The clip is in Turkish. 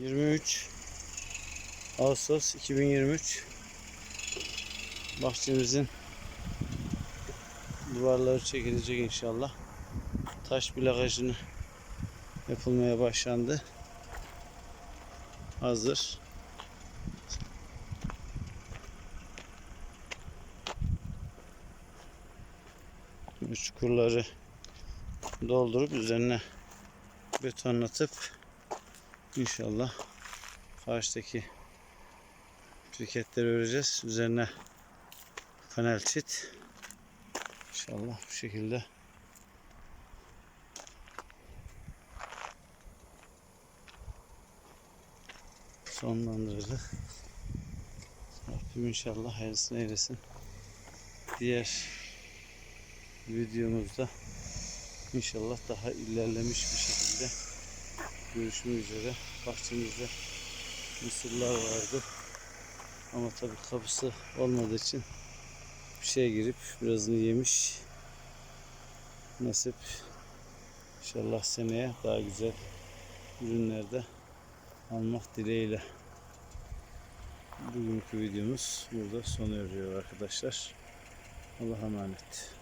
23 Ağustos 2023 bahçemizin duvarları çekilecek inşallah. Taş plakajını yapılmaya başlandı. Hazır. Çukurları doldurup üzerine betonlatıp inşallah karşıdaki briketleri öreceğiz. Üzerine panel çit. İnşallah bu şekilde sonlandıracak. Rabbim inşallah hayırlısını eylesin. Diğer videomuzda inşallah daha ilerlemiş bir şekilde görüşmek üzere. Bahçemizde mısırlar vardı. Ama tabii kapısı olmadığı için bir şey girip birazını yemiş. Nasip inşallah seneye daha güzel ürünlerde almak dileğiyle. Bugünkü videomuz burada sona eriyor arkadaşlar. Allah'a emanet.